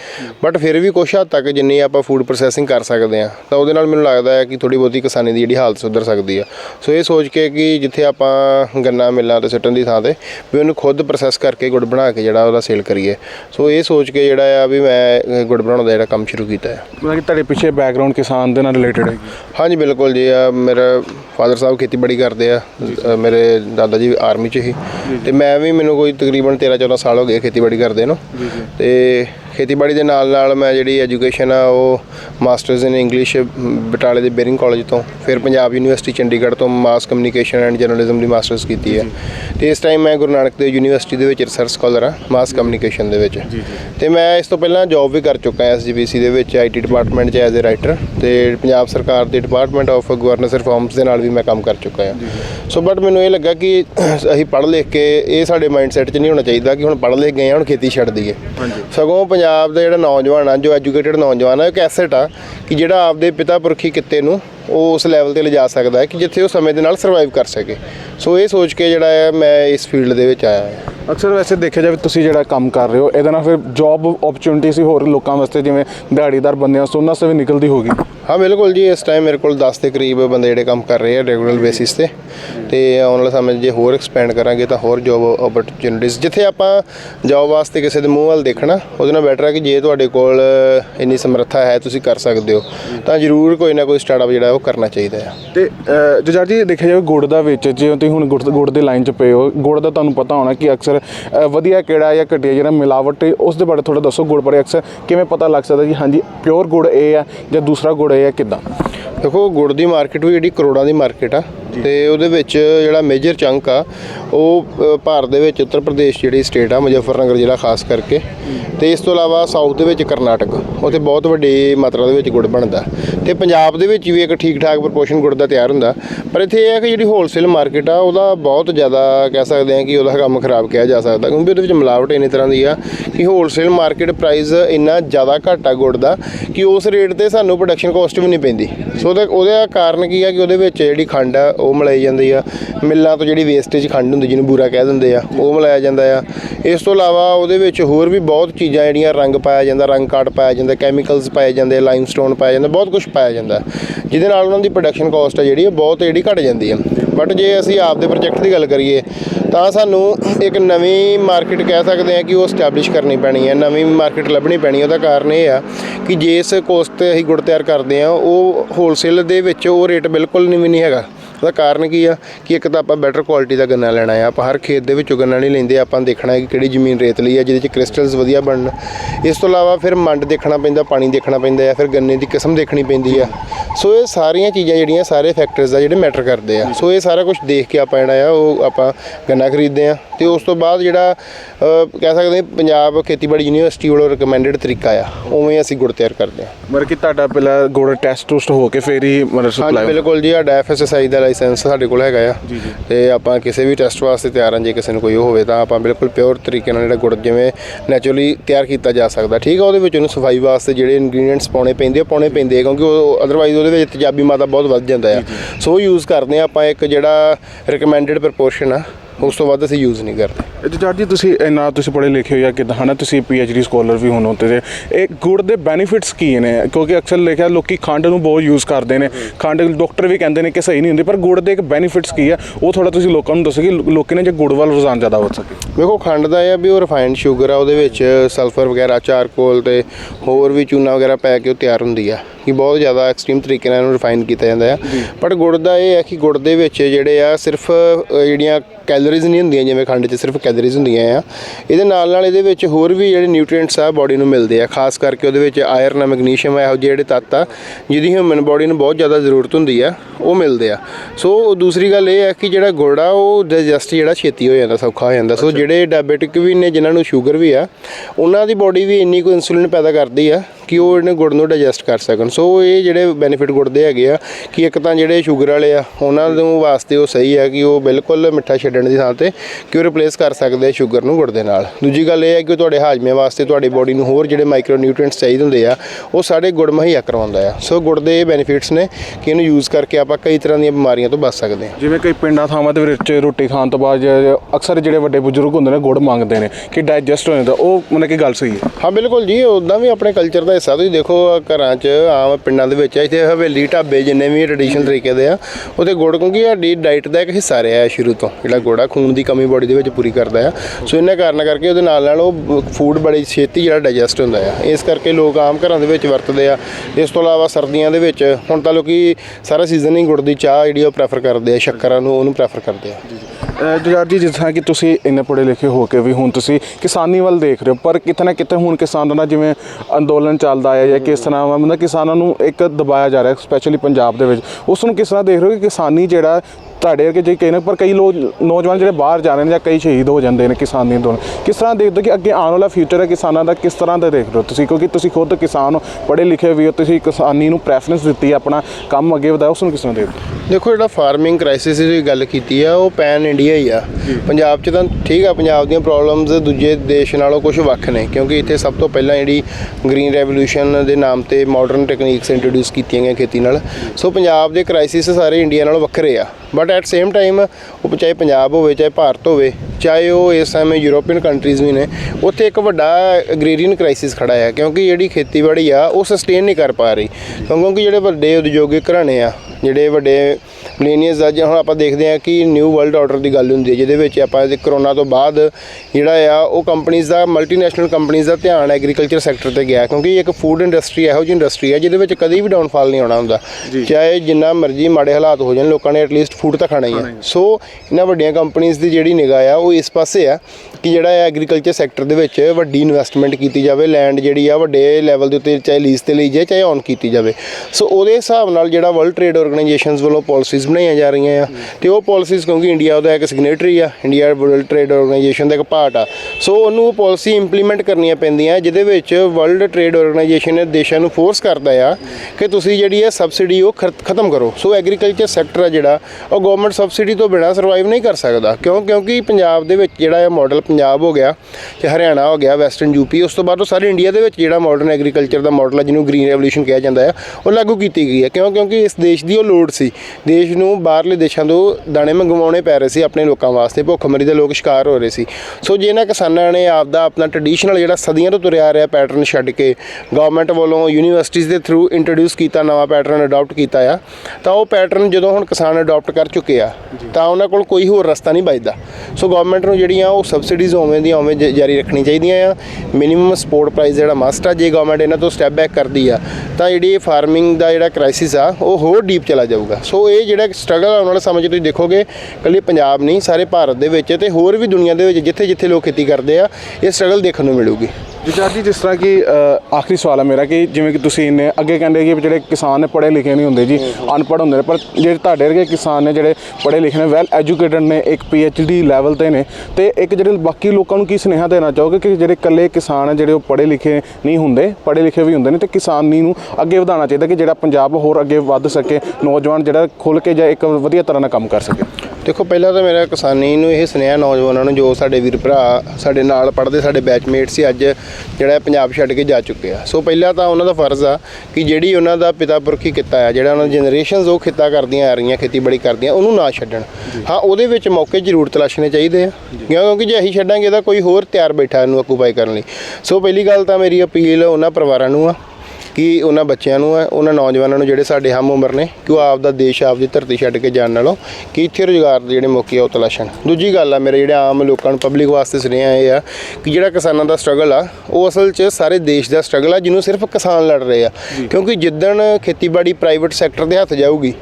[SPEAKER 1] ਬਟ ਫਿਰ ਵੀ ਕੁਛ ਹੱਦ ਤੱਕ ਜਿੰਨੀ ਆਪਾਂ ਫੂਡ ਪ੍ਰੋਸੈਸਿੰਗ ਕਰ ਸਕਦੇ ਆ ਤਾਂ ਉਹਦੇ ਨਾਲ ਮੈਨੂੰ ਲੱਗਦਾ ਹੈ ਕਿ ਥੋੜੀ ਬਹੁਤੀ ਕਿਸਾਨੀ ਦੀ ਜਿਹੜੀ ਹਾਲਤ ਸੁਧਰ ਸਕਦੀ ਆ। ਸੋ ਇਹ ਸੋਚ ਕੇ ਕਿ ਜਿੱਥੇ ਆਪਾਂ ਗੰਨਾ ਮਿਲਾਂ ਤੇ ਸੁੱਟਣ ਦੀ ਥਾਂ ਤੇ ਵੀ ਉਹਨੂੰ ਖੁਦ ਪ੍ਰੋਸੈਸ ਕਰਕੇ ਗੁੜ ਬਣਾ ਕੇ ਜਿਹੜਾ ਉਹਦਾ ਸੇਲ ਕਰੀਏ। ਸੋ ਇਹ ਸੋਚ ਕੇ ਜਿਹੜਾ ਆ ਵੀ ਮੈਂ ਗੁੜ ਬਣਾਉਣ ਦਾ ਜਿਹੜਾ ਕੰਮ ਸ਼ੁਰੂ ਕੀਤਾ ਹੈ
[SPEAKER 2] ਮਤਲਬ ਕਿ ਤੁਹਾਡੇ ਪਿੱਛੇ ਬੈਕਗ੍ਰਾਉਂਡ ਕਿਸਾਨ ਦੇ ਨਾਲ ਰਿਲੇਟਡ ਹੈ
[SPEAKER 1] ਹਾਂਜੀ ਬਿਲਕੁਲ ਜੀ ਆ ਮੇਰੇ ਫਾਦਰ ਸਾਹਿਬ ਖੇਤੀਬਾੜੀ ਕਰਦੇ ਆ ਮੇਰੇ ਦਾਦਾ ਜੀ ਆਰਮੀ 'ਚ ਹੀ ਤੇ ਮੈਂ ਵੀ ਮੈਨੂੰ ਕੋਈ ਤਕਰੀਬਨ 13 14 ਸਾਲ ਹੋ ਗਏ ਖੇਤੀਬਾੜੀ ਕਰਦੇ ਨੂੰ। ਤੇ ਖੇਤੀਬਾੜੀ ਦੇ ਨਾਲ ਨਾਲ ਮੈਂ ਜਿਹੜੀ ਐਜੂਕੇਸ਼ਨ ਆ ਉਹ ਮਾਸਟਰਸ ਇਨ ਇੰਗਲਿਸ਼ ਬਟਾਲੇ ਦੇ ਬੇਰਿੰਗ ਕਾਲਜ ਤੋਂ ਫਿਰ ਪੰਜਾਬ ਯੂਨੀਵਰਸਿਟੀ ਚੰਡੀਗੜ੍ਹ ਤੋਂ ਮਾਸ ਕਮਿਊਨੀਕੇਸ਼ਨ ਐਂਡ ਜਰਨਲਿਜ਼ਮ ਦੀ ਮਾਸਟਰਸ ਕੀਤੀ ਹੈ। ਤੇ ਇਸ ਟਾਈਮ ਮੈਂ ਗੁਰੂ ਨਾਨਕ ਦੇਵ ਯੂਨੀਵਰਸਿਟੀ ਦੇ ਵਿੱਚ ਰਿਸਰਚ ਸਕਾਲਰ ਆ ਮਾਸ ਕਮਿਊਨੀਕੇਸ਼ਨ ਦੇ ਵਿੱਚ। ਤੇ ਮੈਂ ਇਸ ਤੋਂ ਪਹਿਲਾਂ ਜੌਬ ਵੀ ਕਰ ਚੁੱਕਾ ਹਾਂ ਐਸਜੀਪੀਸੀ ਦੇ ਵਿੱਚ ਆਈਟੀ ਡਿਪਾਰਟਮੈਂਟ 'ਚ ਐਜ਼ ਅ ਰਾਈਟਰ ਤੇ ਪੰਜਾਬ ਸਰਕਾਰ ਦੇ ਡਿਪਾਰਟਮੈਂਟ ਆਫ ਗਵਰਨੈਂਸ ਰਿਫਾਰਮਸ ਦੇ ਨਾਲ ਵੀ ਮੈਂ ਕੰਮ ਕਰ ਚੁੱਕਾ ਹਾਂ। ਸੋ ਬਟ ਮੈਨੂੰ ਇਹ ਲੱਗਾ ਕਿ ਅਸੀਂ ਪੜ੍ਹ ਲਿਖ ਕੇ ਇਹ ਸਾਡੇ ਮਾਈਂਡਸੈਟ 'ਚ ਨਹੀਂ ਹੋਣਾ ਚਾਹੀਦਾ ਕਿ ਹੁਣ ਪੜ੍ਹ ਲਿਖ ਗਏ ਹਾਂ ਹੁਣ ਖੇਤੀ ਛੱਡ ਦਈਏ। ਸਗੋਂ ਪੰਜਾਬ ਦਾ ਜਿਹੜਾ ਨੌਜਵਾਨ ਆ, ਜੋ ਐਜੂਕੇਟਿਡ ਨੌਜਵਾਨ ਆ ਉਹ ਇੱਕ ਐਸੈਟ ਆ ਕਿ ਜਿਹੜਾ ਆਪਦੇ ਪਿਤਾ ਪੁਰਖੀ ਕਿੱਤੇ ਨੂੰ ਉਹ ਉਸ ਲੈਵਲ ਤੇ ਲਿਜਾ ਸਕਦਾ ਹੈ ਕਿ ਜਿੱਥੇ ਉਹ ਸਮੇਂ ਦੇ ਨਾਲ ਸਰਵਾਈਵ ਕਰ ਸਕੇ। ਸੋ ਇਹ ਸੋਚ ਕੇ ਜਿਹੜਾ ਹੈ ਮੈਂ ਇਸ ਫੀਲਡ ਦੇ ਵਿੱਚ ਆਇਆ ਹਾਂ।
[SPEAKER 2] ਅਕਸਰ ਵੈਸੇ ਦੇਖਿਆ ਜਾਵੇ ਤੁਸੀਂ ਜਿਹੜਾ ਕੰਮ ਕਰ ਰਹੇ ਹੋ ਇਹਦੇ ਨਾਲ ਫਿਰ ਜੌਬ ਓਪਰਚੁਨਿਟੀ ਸੀ ਹੋਰ ਲੋਕਾਂ ਵਾਸਤੇ ਜਿਵੇਂ ਦਿਹਾੜੀਦਾਰ ਬੰਦਿਆਂ ਵਾਸਤੇ ਉਹਨਾਂ ਵਾਸਤੇ ਵੀ ਨਿਕਲਦੀ ਹੋਗੀ
[SPEAKER 1] ਹਾਂ ਬਿਲਕੁਲ ਜੀ ਇਸ ਟਾਈਮ ਮੇਰੇ ਕੋਲ 10 ਦੇ ਕਰੀਬ ਬੰਦੇ ਜਿਹੜੇ ਕੰਮ ਕਰ ਰਹੇ ਆ ਰੈਗੂਲਰ ਬੇਸਿਸ ਤੇ। ਤੇ ਆਉਣ ਵਾਲੇ ਸਮੇਂ ਜੇ ਹੋਰ ਐਕਸਪੈਂਡ ਕਰਾਂਗੇ ਤਾਂ ਹੋਰ ਜੌਬ ਓਪਰਚੁਨਿਟੀਜ਼ ਜਿੱਥੇ ਆਪਾਂ ਜੌਬ ਵਾਸਤੇ ਕਿਸੇ ਦੇ ਮੂੰਹ ਵੱਲ ਦੇਖਣਾ ਉਹਦੇ ਨਾਲ ਬੈਟਰ ਹੈ ਕਿ ਜੇ ਤੁਹਾਡੇ ਕੋਲ ਇੰਨੀ ਸਮਰੱਥਾ ਹੈ ਤੁਸੀਂ ਕਰ ਸਕਦੇ ਹੋ। ਤਾਂ ਜ਼ਰੂਰ ਕੋਈ ਨਾ ਕੋਈ ਸਟਾਰਟਅਪ ਜਿਹੜਾ ਉਹ ਕਰਨਾ ਚਾਹੀਦਾ ਹੈ।
[SPEAKER 2] ਤੇ ਅ, ਜੁਝਾਰ ਜੀ ਦੇਖਿਆ ਜਾਵੇ ਗੁੜ ਦਾ ਵਿੱਚ ਜਿਵੇਂ ਤੁਸੀਂ ਹੁਣ ਗੁੜ ਗੁੜ ਦੀ ਲਾਈਨ 'ਚ ਪਏ ਹੋ ਗੁੜ ਦਾ ਤੁਹਾਨੂੰ ਪਤਾ ਹੋਣਾ ਕਿ ਅਕਸਰ ਵਧੀਆ ਕਿਹੜਾ ਜਾਂ ਘਟੀਆ ਜਿਹੜਾ ਮਿਲਾਵਟ ਉਸ ਦੇ ਬਾਰੇ ਥੋੜਾ ਦੱਸੋ ਗੁੜ ਬਾਰੇ। ਅਕਸਰ ਕਿਵੇਂ ਪਤਾ ਲੱਗ ਸਕਦਾ ਕਿ ਹਾਂਜੀ ਪਿਓਰ ਗੁੜ ਇਹ ਆ ਜਾਂ ਦੂਸਰਾ ਗੁੜ ਇਹ ਆ ਕਿਦਾਂ?
[SPEAKER 1] ਦੇਖੋ ਗੁੜ ਦੀ ਮਾਰਕੀਟ ਵੀ ਜਿਹੜੀ ਕਰੋੜਾਂ ਦੀ ਮਾਰਕੀਟ ਆ ਤੇ ਉਹਦੇ ਵਿੱਚ ਜਿਹੜਾ ਮੇਜਰ ਚੰਕ ਆ ਉਹ ਭਾਰਤ ਦੇ ਵਿੱਚ ਉੱਤਰ ਪ੍ਰਦੇਸ਼ ਜਿਹੜੀ ਸਟੇਟ ਆ ਮੁਜ਼ੱਫਰਨਗਰ ਜ਼ਿਲ੍ਹਾ ਖਾਸ ਕਰਕੇ। ਤੇ ਇਸ ਤੋਂ ਇਲਾਵਾ ਸਾਊਥ ਦੇ ਵਿੱਚ ਕਰਨਾਟਕ ਉੱਥੇ ਬਹੁਤ ਵੱਡੀ ਮਾਤਰਾ ਦੇ ਵਿੱਚ ਗੁੜ ਬਣਦਾ। ਤੇ ਪੰਜਾਬ ਦੇ ਵਿੱਚ ਵੀ ਇੱਕ ਠੀਕ ਠਾਕ ਪ੍ਰਪੋਰਸ਼ਨ ਗੁੜ ਦਾ ਤਿਆਰ ਹੁੰਦਾ। ਪਰ ਇੱਥੇ ਇਹ ਹੈ ਕਿ ਜਿਹੜੀ ਹੋਲਸੇਲ ਮਾਰਕੀਟ ਆ, ਉਹਦਾ ਬਹੁਤ ਜ਼ਿਆਦਾ ਕਹਿ ਸਕਦੇ ਹਾਂ ਕਿ ਉਹਦਾ ਕੰਮ ਖਰਾਬ ਕਿਹਾ ਜਾ ਸਕਦਾ, ਕਿਉਂਕਿ ਉਹਦੇ ਵਿੱਚ ਮਿਲਾਵਟ ਇੰਨੀ ਤਰ੍ਹਾਂ ਦੀ ਆ ਕਿ ਹੋਲਸੇਲ ਮਾਰਕੀਟ ਪ੍ਰਾਈਸ ਇੰਨਾ ਜ਼ਿਆਦਾ ਘੱਟ ਆ ਗੁੜ ਦਾ ਕਿ ਉਸ ਰੇਟ ਤੇ ਸਾਨੂੰ ਪ੍ਰੋਡਕਸ਼ਨ ਕੋਸਟ ਵੀ ਨਹੀਂ ਪੈਂਦੀ। ਸੋ ਉਹਦਾ ਉਹਦਾ ਕਾਰਨ ਕੀ ਆ ਕਿ ਉਹਦੇ ਵਿੱਚ ਜਿਹੜੀ ਖੰਡ ਆ, ਉਹ ਮਿਲਾਈ ਜਾਂਦੀ ਆ। ਮਿੱਲਾਂ ਤੋਂ ਜਿਹੜੀ ਵੇਸਟੇਜ ਖੰਡ ਹੁੰਦੀ, ਜਿਹਨੂੰ ਬੂਰਾ ਕਹਿ ਦਿੰਦੇ ਆ, ਉਹ ਮਿਲਾਇਆ ਜਾਂਦਾ ਆ। ਇਸ ਤੋਂ ਇਲਾਵਾ ਉਹਦੇ ਵਿੱਚ ਹੋਰ ਵੀ ਬਹੁਤ ਚੀਜ਼ਾਂ ਜਿਹੜੀਆਂ, ਰੰਗ ਪਾਇਆ ਜਾਂਦਾ, ਰੰਗ ਕਾਟ ਪਾਇਆ ਜਾਂਦਾ ਕੈਮੀਕਲਸ ਪਾਏ ਜਾਂਦੇ ਲਾਈਮਸਟੋਨ ਪਾਇਆ ਜਾਂਦਾ, ਬਹੁਤ ਕੁਝ ਪਾਇਆ ਜਾਂਦਾ। ਜਿਹਦੇ ਨਾਲ ਉਹਨਾਂ ਦੀ ਪ੍ਰੋਡਕਸ਼ਨ ਕਾਸਟ ਆ ਜਿਹੜੀ, ਉਹ ਬਹੁਤ ਜਿਹੜੀ ਘਟ ਜਾਂਦੀ ਆ। ਬਟ ਜੇ ਅਸੀਂ ਆਪਦੇ ਪ੍ਰੋਜੈਕਟ ਦੀ ਗੱਲ ਕਰੀਏ, ਤਾਂ ਸਾਨੂੰ ਇੱਕ ਨਵੀਂ ਮਾਰਕੀਟ ਕਹਿ ਸਕਦੇ ਹਾਂ ਕਿ ਉਹ ਸਟੈਬਲਿਸ਼ ਕਰਨੀ ਪੈਣੀ ਹੈ ਨਵੀਂ ਮਾਰਕੀਟ ਲੱਭਣੀ ਪੈਣੀ ਉਹਦਾ ਕਾਰਨ ਇਹ ਆ ਕਿ ਜੇ ਇਸ ਕੋਸਟ ਤੇ ਅਸੀਂ ਗੁੜ ਤਿਆਰ ਕਰਦੇ ਆ, ਉਹ ਹੋਲਸੇਲ ਦੇ ਵਿੱਚ ਉਹ ਰੇਟ ਬਿਲਕੁਲ ਨਹੀਂ ਵੀ ਨਹੀਂ ਹੈਗਾ। ਉਹਦਾ ਕਾਰਨ ਕੀ ਆ? ਕਿ ਇੱਕ ਤਾਂ ਆਪਾਂ ਬੈਟਰ ਕੁਆਲਿਟੀ ਦਾ ਗੰਨਾ ਲੈਣਾ ਆ। ਆਪਾਂ ਹਰ ਖੇਤ ਦੇ ਵਿੱਚੋਂ ਗੰਨਾ ਨਹੀਂ ਲੈਂਦੇ, ਆਪਾਂ ਦੇਖਣਾ ਹੈ ਕਿ ਕਿਹੜੀ ਜ਼ਮੀਨ ਰੇਤਲੀ ਆ, ਜਿਹਦੇ ਚ ਕ੍ਰਿਸਟਲਸ ਵਧੀਆ ਬਣਨ। ਇਸ ਤੋਂ ਇਲਾਵਾ ਫਿਰ ਮੰਡ ਦੇਖਣਾ ਪੈਂਦਾ, ਪਾਣੀ ਦੇਖਣਾ ਪੈਂਦਾ ਆ, ਫਿਰ ਗੰਨੇ ਦੀ ਕਿਸਮ ਦੇਖਣੀ ਪੈਂਦੀ ਆ। ਸੋ ਇਹ ਸਾਰੀਆਂ ਚੀਜ਼ਾਂ ਜਿਹੜੀਆਂ ਸਾਰੇ ਫੈਕਟਰਸ ਆ ਜਿਹੜੇ ਮੈਟਰ ਕਰਦੇ ਆ। ਸੋ ਇਹ ਸਾਰਾ ਕੁਝ ਦੇਖ ਕੇ ਆਪਾਂ ਜਿਹੜਾ ਆ, ਉਹ ਆਪਾਂ ਗੰਨਾ ਖਰੀਦਦੇ ਆ। ਤੇ ਉਸ ਤੋਂ ਬਾਅਦ ਜਿਹੜਾ ਕਹਿ ਸਕਦੇ ਪੰਜਾਬ ਖੇਤੀਬਾੜੀ ਯੂਨੀਵਰਸਿਟੀ ਵੱਲੋਂ ਰეკਮੈਂਡਡ ਤਰੀਕਾ ਆ ਉਵੇਂ ਅਸੀਂ ਗੁੜ ਤਿਆਰ ਕਰਦੇ ਹਾਂ।
[SPEAKER 2] ਮਰ ਕਿ ਤੁਹਾਡਾ ਪਹਿਲਾਂ ਗੁੜ ਟੈਸਟ ਟੂਸਟ ਹੋ ਕੇ ਫੇਰ ਹੀ ਮਤਲਬ ਸਪਲਾਈ
[SPEAKER 1] ਬਿਲਕੁਲ ਜੀ ਸਾਡਾ ਐਫਐਸਐਸਆਈ ਦਾ ਲਾਇਸੈਂਸ ਸਾਡੇ ਕੋਲ ਹੈਗਾ ਆ। ਤੇ ਆਪਾਂ ਕਿਸੇ ਵੀ ਟੈਸਟ ਵਾਸਤੇ ਤਿਆਰ ਹਾਂ ਜੇ ਕਿਸੇ ਨੂੰ ਕੋਈ ਹੋਵੇ ਤਾਂ ਆਪਾਂ ਬਿਲਕੁਲ ਪਿਓਰ ਤਰੀਕੇ ਨਾਲ ਜਿਹੜਾ ਗੁੜ ਜਿਵੇਂ ਨੇਚਰਲੀ ਤਿਆਰ ਕੀਤਾ ਜਾ ਸਕਦਾ ਠੀਕ ਆ ਉਹਦੇ ਵਿੱਚ ਉਹਨੂੰ ਸਫ਼ਾਈ ਵਾਸਤੇ ਜਿਹੜੇ ਇਨਗਰੀਡੀਐਂਟਸ ਪਾਉਣੇ ਪੈਂਦੇ ਆ ਪਾਉਣੇ ਪੈਂਦੇ ਆ ਕਿਉਂਕਿ ਉਹ ਅਦਰਵਾਈਜ਼ ਉਹਦੇ ਵਿੱਚ ਤੇਜ਼ਾਬੀ ਮਾਦਾ ਬਹੁਤ ਵੱਧ ਜਾਂਦਾ ਆ। ਸੋ ਯੂਜ਼ ਕਰਦੇ ਆ ਆਪਾਂ ਇੱਕ ਜਿਹੜਾ ਰეკਮੈਂਡਡ ਪ੍ਰਪੋਰਸ਼ਨ ਆ ਉਸ ਤੋਂ ਵੱਧ ਅਸੀਂ ਯੂਜ਼ ਨਹੀਂ ਕਰਦੇ।
[SPEAKER 2] ਜੁਝਾਰ ਜੀ ਤੁਸੀਂ ਇੰਨਾ ਤੁਸੀਂ ਪੜ੍ਹੇ ਲਿਖੇ ਹੋ ਜਾਂ ਕਿਦਾਂ ਹਨਾ? ਤੁਸੀਂ ਡੀ ਸਕਾਲਰ ਵੀ ਹੋਣੋ ਤੇ ਇਹ ਗੁੜ ਦੇ ਬੈਨੀਫਿਟਸ ਕੀ ਨੇ? ਕਿਉਂਕਿ ਅਕਸਰ ਲਿਖਿਆ ਲੋਕੀ ਖੰਡ ਨੂੰ ਬਹੁਤ ਯੂਜ਼ ਕਰਦੇ ਨੇ। ਖੰਡ ਡਾਕਟਰ ਵੀ ਕਹਿੰਦੇ ਨੇ ਕਿ ਸਹੀ ਨਹੀਂ ਹੁੰਦੀ ਪਰ ਗੁੜ ਦੇ ਇੱਕ ਬੈਨੀਫਿਟਸ ਕੀ ਆ? ਉਹ ਥੋੜਾ ਤੁਸੀਂ ਲੋਕਾਂ ਨੂੰ ਦੱਸੋ ਕਿ ਲੋਕੀ ਨੇ ਜੇ ਗੁੜ ਵੱਲ ਰੁਝਾਨ ਜ਼ਿਆਦਾ ਹੋ ਸਕੇ।
[SPEAKER 1] ਵੇਖੋ ਖੰਡ ਦਾ ਇਹ ਆ ਵੀ ਉਹ ਰਿਫਾਈਨਡ ਸ਼ੂਗਰ ਆ ਉਹਦੇ ਵਿੱਚ ਸਲਫਰ ਵਗੈਰਾ ਚਾਰਕੋਲ ਤੇ ਹੋਰ ਵੀ ਚੂਨਾ ਵਗੈਰਾ ਪੈ ਕੇ ਉਹ ਤਿਆਰ ਹੁੰਦੀ ਆ। ਕਿ ਬਹੁਤ ਜ਼ਿਆਦਾ ਐਕਸਟ੍ਰੀਮ ਤਰੀਕੇ ਨਾਲ ਇਹਨੂੰ ਰਿਫਾਈਨ ਕੀਤਾ ਜਾਂਦਾ ਆ। ਬਟ ਗੁੜ ਦਾ ਇਹ ਹੈ ਕਿ ਗੁੜ ਦੇ ਵਿੱਚ ਜਿਹੜੇ ਆ ਸਿਰਫ ਜਿਹੜੀਆਂ ਕੈਲਰੀਜ਼ ਨਹੀਂ ਹੁੰਦੀਆਂ ਜਿਵੇਂ ਖੰਡ 'ਚ ਸਿਰਫ ਕੈਲਰੀਜ਼ ਹੁੰਦੀਆਂ ਆ। ਇਹਦੇ ਨਾਲ ਨਾਲ ਇਹਦੇ ਵਿੱਚ ਹੋਰ ਵੀ ਜਿਹੜੇ ਨਿਊਟ੍ਰੀਐਂਟਸ ਆ ਬਾਡੀ ਨੂੰ ਮਿਲਦੇ ਆ ਖਾਸ ਕਰਕੇ ਉਹਦੇ ਵਿੱਚ ਆਇਰਨ ਮੈਗਨੀਸ਼ੀਅਮ ਇਹੋ ਜਿਹੇ ਜਿਹੜੇ ਤੱਤ ਆ ਜਿਹਦੀ ਹਿਊਮਨ ਬਾਡੀ ਨੂੰ ਬਹੁਤ ਜ਼ਿਆਦਾ ਜ਼ਰੂਰਤ ਹੁੰਦੀ ਆ ਉਹ ਮਿਲਦੇ ਆ। ਸੋ ਦੂਸਰੀ ਗੱਲ ਇਹ ਹੈ ਕਿ ਜਿਹੜਾ ਗੁੜ ਆ ਉਹ ਡਾਈਜੈਸਟ ਜਿਹੜਾ ਛੇਤੀ ਹੋ ਜਾਂਦਾ ਸੌਖਾ ਹੋ ਜਾਂਦਾ। ਸੋ ਜਿਹੜੇ ਡਾਇਬੀਟਿਕ ਵੀ ਨੇ ਜਿਨ੍ਹਾਂ ਨੂੰ ਸ਼ੂਗਰ ਵੀ ਆ ਉਹਨਾਂ ਦੀ ਬਾਡੀ ਵੀ ਇੰਨੀ ਕੁ ਇਨਸੂਲਿਨ ਪੈਦਾ ਕਰਦੀ ਆ ਕਿ ਉਹ ਇਹਨੇ ਗੁੜ ਨੂੰ ਡਾਈਜੈਸਟ ਕਰ ਸਕਣ। ਸੋ ਇਹ ਜਿਹੜੇ ਬੈਨੀਫਿਟ ਗੁੜ ਦੇ ਹੈਗੇ ਆ ਕਿ ਇੱਕ ਤਾਂ ਜਿਹੜੇ ਸ਼ੂਗਰ ਵਾਲੇ ਆ ਉਹਨਾਂ ਨੂੰ ਵਾਸਤੇ ਉਹ ਸਹੀ ਆ ਕਿ ਉਹ ਬਿਲਕੁਲ ਮਿੱਠਾ ਛੱਡਣ ਦੀ ਥਾਂ ਤੇ ਕਿ ਉਹ ਰਿਪਲੇਸ ਕਰ ਸਕਦੇ ਆ ਸ਼ੂਗਰ ਨੂੰ ਗੁੜ ਦੇ ਨਾਲ। ਦੂਜੀ ਗੱਲ ਇਹ ਹੈ ਕਿ ਤੁਹਾਡੇ ਹਾਜ਼ਮੇ ਵਾਸਤੇ ਤੁਹਾਡੀ ਬਾਡੀ ਨੂੰ ਹੋਰ ਜਿਹੜੇ ਮਾਈਕਰੋ ਨਿਊਟ੍ਰੀਐਂਟਸ ਚਾਹੀਦੇ ਹੁੰਦੇ ਆ ਉਹ ਸਾਡੇ ਗੁੜ ਮੁਹੱਈਆ ਕਰਵਾਉਂਦਾ ਆ। ਸੋ ਗੁੜ ਦੇ ਇਹ ਬੈਨੀਫਿਟਸ ਨੇ ਕਿ ਇਹਨੂੰ ਯੂਜ਼ ਕਰਕੇ ਆਪਾਂ ਕਈ ਤਰ੍ਹਾਂ ਦੀਆਂ ਬਿਮਾਰੀਆਂ ਤੋਂ ਬਚ ਸਕਦੇ ਹਾਂ
[SPEAKER 2] ਜਿਵੇਂ ਕਈ ਪਿੰਡਾਂ ਥਾਵਾਂ ਦੇ ਵਿੱਚ ਰੋਟੀ ਖਾਣ ਤੋਂ ਬਾਅਦ ਅਕਸਰ ਜਿਹੜੇ ਵੱਡੇ ਬਜ਼ੁਰਗ ਹੁੰਦੇ ਨੇ ਗੁੜ ਮੰਗਦੇ ਨੇ ਕਿ ਡਾਈਜੈਸਟ ਹੋ ਜਾਂਦਾ ਉਹ ਮਤਲਬ ਕਿ ਗੱਲ ਸਹੀ ਹੈ।
[SPEAKER 1] ਹਾਂ ਬਿਲਕੁਲ ਜੀ ਉਦਾਂ ਵੀ ਆਪਣੇ ਕਲਚਰ ਦਾ ਹਿੱਸਾ ਤੁਸੀਂ ਦੇਖੋ ਘਰਾਂ 'ਚ ਆਮ ਪਿੰਡਾਂ ਦੇ ਵਿੱਚ ਇੱਥੇ ਹਵੇਲੀ ਢਾਬੇ ਜਿੰਨੇ ਵੀ ਟ੍ਰੈਡੀਸ਼ਨਲ ਤਰੀਕੇ ਦੇ ਆ ਉਹਦੇ ਗੁੜ ਕਿਉਂਕਿ ਸਾਡੀ ਡਾਈਟ ਦਾ ਇੱਕ ਹਿੱਸਾ ਰਿਹਾ ਹੈ ਸ਼ੁਰੂ ਤੋਂ, ਜਿਹੜਾ ਗੁੜ ਆ, ਖੂਨ ਦੀ ਕਮੀ ਬੋਡੀ ਦੇ ਵਿੱਚ ਪੂਰੀ ਕਰਦਾ ਆ। ਸੋ ਇਹਨਾਂ ਕਾਰਨ ਕਰਕੇ ਉਹਦੇ ਨਾਲ ਨਾਲ ਉਹ ਫੂਡ ਬੜੀ ਛੇਤੀ ਜਿਹੜਾ ਡਾਈਜੈਸਟ ਹੁੰਦਾ ਆ। ਇਸ ਕਰਕੇ ਲੋਕ ਆਮ ਘਰਾਂ ਦੇ ਵਿੱਚ ਵਰਤਦੇ ਆ। ਇਸ ਤੋਂ ਇਲਾਵਾ ਸਰਦੀਆਂ ਦੇ ਵਿੱਚ ਹੁਣ ਤਾਂ ਲੋਕੀ ਸਾਰਾ ਸੀਜ਼ਨ ਹੀ ਗੁੜ ਦੀ ਚਾਹ ਜਿਹੜੀ ਉਹ ਪ੍ਰੈਫਰ ਕਰਦੇ ਆ, ਸ਼ੱਕਰਾਂ ਨੂੰ ਉਹਨੂੰ ਪ੍ਰੈਫਰ ਕਰਦੇ ਆ।
[SPEAKER 2] ਜੁਝਾਰ ਜੀ ਜਿਸ ਤਰ੍ਹਾਂ ਕਿ ਤੁਸੀਂ ਇੰਨੇ ਪੜ੍ਹੇ ਲਿਖੇ ਹੋ ਕੇ ਵੀ ਹੁਣ ਤੁਸੀਂ ਕਿਸਾਨੀ ਵੱਲ ਦੇਖ ਰਹੇ ਹੋ ਪਰ ਕਿਤੇ ਨਾ ਕਿਤੇ ਹੁਣ ਕਿਸਾਨਾਂ ਦਾ ਜਿਵੇਂ ਅੰਦੋਲਨ ਚੱਲਦਾ ਹੈ ਜਾਂ ਕਿਸ ਤਰ੍ਹਾਂ ਮਤਲਬ ਕਿਸਾਨਾਂ ਨੂੰ ਇੱਕ ਦਬਾਇਆ ਜਾ ਰਿਹਾ ਸਪੈਸ਼ਲੀ ਪੰਜਾਬ ਦੇ ਵਿੱਚ। ਉਸ ਨੂੰ ਕਿਸ ਤਰ੍ਹਾਂ ਦੇਖ ਰਹੇ ਹੋ ਕਿ ਕਿਸਾਨੀ ਜਿਹੜਾ ਤੁਹਾਡੇ ਵਰਗੇ ਜੇ ਨਾ ਪਰ ਕਈ ਲੋਕ ਨੌਜਵਾਨ ਜਿਹੜੇ ਬਾਹਰ ਜਾ ਰਹੇ ਨੇ ਜਾਂ ਕਈ ਸ਼ਹੀਦ ਹੋ ਜਾਂਦੇ ਨੇ ਕਿਸਾਨੀ ਅੰਦੋਲਨ ਕਿਸ ਤਰ੍ਹਾਂ ਦੇਖਦੇ ਹੋ ਕਿ ਅੱਗੇ ਆਉਣ ਵਾਲਾ ਫਿਊਚਰ ਹੈ ਕਿਸਾਨਾਂ ਦਾ ਕਿਸ ਤਰ੍ਹਾਂ ਦਾ ਦੇਖ ਰਹੇ ਹੋ ਤੁਸੀਂ? ਕਿਉਂਕਿ ਤੁਸੀਂ ਖੁਦ ਕਿਸਾਨ ਹੋ ਪੜ੍ਹੇ ਲਿਖੇ ਵੀ ਹੋ ਤੁਸੀਂ ਕਿਸਾਨੀ ਨੂੰ ਪ੍ਰੈਫਰੈਂਸ ਦਿੱਤੀ ਹੈ ਆਪਣਾ ਕੰਮ ਅੱਗੇ ਵਧਾਇਆ ਉਸ ਨੂੰ ਕਿਸ ਤਰ੍ਹਾਂ ਦੇਖਦੇ
[SPEAKER 1] ਦੇਖੋ ਜਿਹੜਾ ਫਾਰਮਿੰਗ ਕ੍ਰਾਈਸਿਸ ਦੀ ਗੱਲ ਕੀਤੀ ਆ ਉਹ ਪੈਨ ਇੰਡੀਆ ਹੀ ਆ। ਪੰਜਾਬ 'ਚ ਤਾਂ ਠੀਕ ਆ ਪੰਜਾਬ ਦੀਆਂ ਪ੍ਰੋਬਲਮਸ ਦੂਜੇ ਦੇਸ਼ ਨਾਲੋਂ ਕੁਝ ਵੱਖ ਨੇ ਕਿਉਂਕਿ ਇੱਥੇ ਸਭ ਤੋਂ ਪਹਿਲਾਂ ਜਿਹੜੀ ਗ੍ਰੀਨ ਰੈਵੋਲੂਸ਼ਨ ਦੇ ਨਾਮ ਤੇ ਮਾਡਰਨ ਟੈਕਨੀਕਸ ਇੰਟਰੋਡਿਊਸ ਕੀਤੀਆਂ ਗਈਆਂ ਖੇਤੀ ਨਾਲ। ਸੋ ਪੰਜਾਬ ਦੇ ਕ੍ਰਾਈਸਿਸ ਸਾਰੇ ਇੰਡੀਆ ਨਾਲੋਂ ਵੱਖਰੇ ਆ। ਬਟ ਐਟ ਸੇਮ ਟਾਈਮ ਉਹ ਚਾਹੇ ਪੰਜਾਬ ਹੋਵੇ, ਚਾਹੇ ਭਾਰਤ ਹੋਵੇ, ਚਾਹੇ ਉਹ ਇਸ ਸਮੇਂ ਯੂਰੋਪੀਅਨ ਕੰਟਰੀਜ਼ ਵੀ ਨੇ, ਉੱਥੇ ਇੱਕ ਵੱਡਾ ਐਗਰੀਰੀਅਨ ਕ੍ਰਾਈਸਿਸ ਖੜਾ ਹੈ ਕਿਉਂਕਿ ਜਿਹੜੀ ਖੇਤੀਬਾੜੀ ਆ, ਉਹ ਸਸਟੇਨ ਨਹੀਂ ਕਰ ਪਾ ਰਹੀ। ਕਿਉਂਕਿ ਜਿਹੜੇ ਵੱਡੇ ਉਦਯੋਗਿਕ ਘਰਾਣੇ ਆ ਜਿਹੜੇ ਵੱਡੇ ਮਿਲੇਨੀਅਰਸ ਆ ਹੁਣ ਆਪਾਂ ਦੇਖਦੇ ਆ ਕਿ ਨਿਊ ਵਰਲਡ ਆਰਡਰ ਦੀ ਗੱਲ ਹੁੰਦੀ ਹੈ ਜਿਹਦੇ ਵਿੱਚ ਆਪਾਂ ਕਰੋਨਾ ਤੋਂ ਬਾਅਦ ਜਿਹੜਾ ਆ ਉਹ ਕੰਪਨੀਆਂ ਦਾ ਮਲਟੀਨੈਸ਼ਨਲ ਕੰਪਨੀਆਂ ਦਾ ਧਿਆਨ ਐਗਰੀਕਲਚਰ ਸੈਕਟਰ ਤੇ ਗਿਆ ਕਿਉਂਕਿ ਇੱਕ ਫੂਡ ਇੰਡਸਟਰੀ ਇਹੋ ਜਿਹੀ ਇੰਡਸਟਰੀ ਹੈ ਜਿਹਦੇ ਵਿੱਚ ਕਦੀ ਵੀ ਡਾਊਨਫਾਲ ਨਹੀਂ ਆਉਣਾ ਹੁੰਦਾ। ਚਾਹੇ ਜਿੰਨਾ ਮਰਜ਼ੀ ਮਾੜੇ ਹਾਲਾਤ ਹੋ ਜਾਣ ਲੋਕਾਂ ਨੇ ਐਟਲੀਸਟ ਫੂਡ ਤਾਂ ਖਾਣਾ ਹੀ ਹੈ। ਸੋ ਇਹਨਾਂ ਵੱਡੀਆਂ ਕੰਪਨੀਆਂ ਦੀ ਜਿਹੜੀ ਨਿਗਾਹ ਆ ਉਹ ਇਸ ਪਾਸੇ ਆ ਕਿ ਜਿਹੜਾ ਹੈ ਐਗਰੀਕਲਚਰ ਸੈਕਟਰ ਦੇ ਵਿੱਚ ਵੱਡੀ ਇਨਵੈਸਟਮੈਂਟ ਕੀਤੀ ਜਾਵੇ ਲੈਂਡ ਜਿਹੜੀ ਆ ਵੱਡੇ ਲੈਵਲ ਦੇ ਉੱਤੇ ਚਾਹੇ ਲੀਜ਼ ਤੇ ਲਈ ਜਾਏ ਚਾਹੇ ਔਨ ਕੀਤੀ ਜਾਵੇ। ਸੋ ਉਹਦੇ ਹਿਸਾਬ ਨਾਲ ਜਿਹੜਾ ਵਰਲਡ ਟ੍ਰੇਡ ਆਰਗੇਨਾਈਜੇਸ਼ਨਸ ਵੱਲੋਂ ਪਾਲਿਸੀਜ਼ ਬਣਾਈਆਂ ਜਾ ਰਹੀਆਂ ਆ ਤੇ ਉਹ ਪਾਲਿਸੀਜ਼ ਕਿਉਂਕਿ ਇੰਡੀਆ ਉਹਦਾ ਇੱਕ ਸਿਗਨੇਟਰੀ ਆ ਇੰਡੀਆ ਵਰਲਡ ਟ੍ਰੇਡ ਆਰਗੇਨਾਈਜੇਸ਼ਨ ਦਾ ਇੱਕ ਪਾਰਟ ਆ। ਸੋ ਉਹਨੂੰ ਉਹ ਪਾਲਿਸੀ ਇੰਪਲੀਮੈਂਟ ਕਰਨੀਆਂ ਪੈਂਦੀਆਂ, ਜਿਹਦੇ ਵਿੱਚ ਵਰਲਡ ਟ੍ਰੇਡ ਆਰਗੇਨਾਈਜੇਸ਼ਨ ਨੇ ਦੇਸ਼ਾਂ ਨੂੰ ਫੋਰਸ ਕਰਦਾ ਆ ਕਿ ਤੁਸੀਂ ਜਿਹੜੀ ਹੈ ਸਬਸਿਡੀ ਉਹ ਖਰ- ਖਤਮ ਕਰੋ। ਸੋ ਐਗਰੀਕਲਚਰ ਸੈਕਟਰ ਆ ਜਿਹੜਾ, ਉਹ ਗਵਰਨਮੈਂਟ ਸਬਸਿਡੀ ਤੋਂ ਬਿਨਾਂ ਸਰਵਾਈਵ ਨਹੀਂ ਕਰ ਸਕਦਾ। ਕਿਉਂ? ਕਿਉਂਕਿ ਪੰਜਾਬ ਦੇ ਵਿੱਚ ਜਿਹੜਾ ਇਹ ਮਾਡਲ ਪੰਜਾਬ ਹੋ ਗਿਆ ਤੇ ਹਰਿਆਣਾ ਹੋ ਗਿਆ ਵੈਸਟਰਨ ਯੂਪੀ ਉਸ ਤੋਂ ਬਾਅਦ ਉਹ ਸਾਰੇ ਇੰਡੀਆ ਦੇ ਵਿੱਚ ਜਿਹੜਾ ਮਾਡਰਨ ਐਗਰੀਕਲਚਰ ਦਾ ਮਾਡਲ ਆ, ਜਿਹਨੂੰ ਗ੍ਰੀਨ ਰੈਵੋਲੂਸ਼ਨ ਕਿਹਾ ਜਾਂਦਾ ਆ, ਉਹ ਲਾਗੂ ਕੀਤੀ ਗਈ ਹੈ ਕਿਉਂ? ਕਿਉਂਕਿ ਇਸ ਦੇਸ਼ ਦੀ ਉਹ ਲੋੜ ਸੀ। ਦੇਸ਼ ਨੂੰ ਬਾਹਰਲੇ ਦੇਸ਼ਾਂ ਤੋਂ ਦਾਣੇ ਮੰਗਵਾਉਣੇ ਪੈ ਰਹੇ ਸੀ ਆਪਣੇ ਲੋਕਾਂ ਵਾਸਤੇ। ਭੁੱਖਮਰੀ ਦੇ ਲੋਕ ਸ਼ਿਕਾਰ ਹੋ ਰਹੇ ਸੀ। ਸੋ ਜੇ ਇਹਨਾਂ ਕਿਸਾਨਾਂ ਨੇ ਆਪਦਾ ਆਪਣਾ ਟ੍ਰੈਡੀਸ਼ਨਲ ਜਿਹੜਾ ਸਦੀਆਂ ਤੋਂ ਤੁਰਿਆ ਆ ਰਿਹਾ ਪੈਟਰਨ ਛੱਡ ਕੇ ਗਵਰਨਮੈਂਟ ਵੱਲੋਂ ਯੂਨੀਵਰਸਿਟੀਜ਼ ਦੇ ਥਰੂ ਇੰਟਰੋਡਿਊਸ ਕੀਤਾ ਨਵਾਂ ਪੈਟਰਨ ਅਡਾਪਟ ਕੀਤਾ ਆ ਤਾਂ ਉਹ ਪੈਟਰਨ ਜਦੋਂ ਹੁਣ ਕਿਸਾਨ ਅਡਾਪਟ ਕਰ ਚੁੱਕੇ ਆ ਤਾਂ ਉਹਨਾਂ ਕੋਲ ਕੋਈ ਹੋਰ ਰਸਤਾ ਨਹੀਂ ਬਚਦਾ। ਸੋ ਗਵਰਨਮੈਂਟ ਨੂੰ ਜਿਹੜੀਆਂ ਉਹ ਸਬਸਿਡੀਜ਼ ਉਵੇਂ ਦੀਆਂ ਉਵੇਂ ਜਾਰੀ ਰੱਖਣੀ ਚਾਹੀਦੀਆਂ ਆ। ਮਿਨੀਮਮ ਸਪੋਰਟ ਪ੍ਰਾਈਸ ਜਿਹੜਾ ਮਸਟ ਆ ਜੇ ਗਵਰਨਮੈਂਟ ਇਹਨਾਂ ਤੋਂ ਸਟੈਪ ਬੈਕ ਕਰਦੀ ਆ ਤਾਂ ਜਿਹੜੀ ਫਾਰਮਿੰਗ ਦਾ ਜਿਹੜਾ ਕ੍ਰਾਈਸਿਸ ਆ ਉਹ ਹੋਰ ਡੀਪ ਚਲਾ ਜਾਊਗਾ। ਸੋ ਇਹ ਜਿਹੜਾ ਸਟਰਗਲ ਆਉਣ ਵਾਲੇ ਸਮੇਂ 'ਚ ਤੁਸੀਂ ਦੇਖੋਗੇ, ਇਕੱਲੇ ਪੰਜਾਬ ਨਹੀਂ, ਸਾਰੇ ਭਾਰਤ ਦੇ ਵਿੱਚ ਤੇ ਹੋਰ ਵੀ ਦੁਨੀਆ ਦੇ ਵਿੱਚ ਜਿੱਥੇ ਜਿੱਥੇ ਲੋਕ ਖੇਤੀ ਕਰਦੇ ਆ, ਇਹ ਸਟਰਗਲ ਦੇਖਣ ਨੂੰ ਮਿਲੂਗੀ।
[SPEAKER 2] ਵਿਚਾਰ ਜੀ ਜਿਸ ਤਰ੍ਹਾਂ ਕਿ ਆਖਰੀ ਸਵਾਲ ਹੈ ਮੇਰਾ ਕਿ ਜਿਵੇਂ ਕਿ ਤੁਸੀਂ ਇੰਨੇ ਅੱਗੇ ਕਹਿੰਦੇ ਕਿ ਜਿਹੜੇ ਕਿਸਾਨ ਨੇ ਪੜ੍ਹੇ ਲਿਖੇ ਨਹੀਂ ਹੁੰਦੇ ਜੀ, ਅਨਪੜ੍ਹ ਹੁੰਦੇ ਨੇ, ਪਰ ਜਿਹੜੇ ਤੁਹਾਡੇ ਵਰਗੇ ਕਿਸਾਨ ਨੇ ਜਿਹੜੇ ਪੜ੍ਹੇ ਲਿਖੇ ਨੇ ਵੈਲ ਐਜੂਕੇਟਡ ਨੇ, ਇੱਕ ਡੀ ਲੈਵਲ ਤੇ ਨੇ, ਤੇ ਇੱਕ ਜਿਹੜੇ ਬਾਕੀ ਲੋਕਾਂ ਨੂੰ ਕੀ ਸੁਨੇਹਾ ਦੇਣਾ ਚਾਹੋਗੇ ਕਿ ਜਿਹੜੇ ਇਕੱਲੇ ਕਿਸਾਨ ਹੈ ਜਿਹੜੇ ਉਹ ਪੜ੍ਹੇ ਲਿਖੇ ਨਹੀਂ ਹੁੰਦੇ, ਪੜ੍ਹੇ ਲਿਖੇ ਵੀ ਹੁੰਦੇ ਨੇ, ਤੇ ਕਿਸਾਨੀ ਨੂੰ ਅੱਗੇ ਵਧਾਉਣਾ ਚਾਹੀਦਾ ਕਿ ਜਿਹੜਾ ਪੰਜਾਬ ਹੋਰ ਅੱਗੇ ਵੱਧ ਸਕੇ, ਨੌਜਵਾਨ ਜਿਹੜਾ ਖੁੱਲ ਕੇ ਜਾਂ ਇੱਕ ਵਧੀਆ ਤਰ੍ਹਾਂ ਨਾਲ ਕੰਮ ਕਰ ਸਕੇ?
[SPEAKER 1] ਦੇਖੋ, ਪਹਿਲਾਂ ਤਾਂ ਮੇਰਾ ਕਿਸਾਨੀ ਨੂੰ ਇਹ ਸੁਨੇਹਾ ਨੌਜਵਾਨਾਂ ਨੂੰ, ਜੋ ਸਾਡੇ ਵੀਰ ਭਰਾ ਸਾਡੇ ਨਾਲ ਪੜ੍ਹਦੇ, ਸਾਡੇ ਬੈਚਮੇਟ ਸੀ ਅੱਜ ਜਿਹੜਾ ਪੰਜਾਬ ਛੱਡ ਕੇ ਜਾ ਚੁੱਕੇ ਆ। ਸੋ ਪਹਿਲਾਂ ਤਾਂ ਉਹਨਾਂ ਦਾ ਫਰਜ਼ ਆ ਕਿ ਜਿਹੜੀ ਉਹਨਾਂ ਦਾ ਪਿਤਾ ਪੁਰਖੀ ਕਿੱਤਾ ਆ ਜਿਹੜਾ ਉਹਨਾਂ ਦੀ ਜਨਰੇਸ਼ਨਸ ਉਹ ਖਿੱਤਾ ਕਰਦੀਆਂ ਆ ਰਹੀਆਂ ਖੇਤੀਬਾੜੀ ਕਰਦੀਆਂ ਉਹਨੂੰ ਨਾ ਛੱਡਣ। ਹਾਂ ਉਹਦੇ ਵਿੱਚ ਮੌਕੇ ਜ਼ਰੂਰ ਤਲਾਸ਼ਣੇ ਚਾਹੀਦੇ ਆ। ਕਿਉਂਕਿ ਜੇ ਅਸੀਂ ਛੱਡਾਂਗੇ ਤਾਂ ਕੋਈ ਹੋਰ ਤਿਆਰ ਬੈਠਾ ਇਹਨੂੰ ਅਕੂਪਾਈ ਕਰਨ ਲਈ। ਸੋ ਪਹਿਲੀ ਗੱਲ ਤਾਂ ਮੇਰੀ ਅਪੀਲ ਉਹਨਾਂ ਪਰਿਵਾਰਾਂ ਨੂੰ ਆ ਕਿ ਉਹਨਾਂ ਬੱਚਿਆਂ ਨੂੰ ਉਹਨਾਂ ਨੌਜਵਾਨਾਂ ਨੂੰ ਜਿਹੜੇ ਸਾਡੇ ਹਮ ਉਮਰ ਨੇ ਕਿ ਉਹ ਆਪਦਾ ਦੇਸ਼ ਆਪਦੀ ਧਰਤੀ ਛੱਡ ਕੇ ਜਾਣ ਨਾਲੋਂ ਕਿ ਇੱਥੇ ਰੁਜ਼ਗਾਰ ਦੇ ਜਿਹੜੇ ਮੌਕੇ ਆ ਉਹ ਤਲਾਸ਼ਣ। ਦੂਜੀ ਗੱਲ ਆ ਮੇਰੇ ਜਿਹੜੇ ਆਮ ਲੋਕਾਂ ਨੂੰ ਪਬਲਿਕ ਵਾਸਤੇ ਸੁਨੇਹਾ ਇਹ ਆ ਕਿ ਜਿਹੜਾ ਕਿਸਾਨਾਂ ਦਾ ਸਟਰਗਲ ਆ ਉਹ ਅਸਲ 'ਚ ਸਾਰੇ ਦੇਸ਼ ਦਾ ਸਟਰਗਲ ਆ ਜਿਹਨੂੰ ਸਿਰਫ ਕਿਸਾਨ ਲੜ ਰਹੇ ਆ। ਕਿਉਂਕਿ ਜਿੱਦਣ ਖੇਤੀਬਾੜੀ ਪ੍ਰਾਈਵੇਟ ਸੈਕਟਰ ਦੇ ਹੱਥ ਜਾਊਗੀ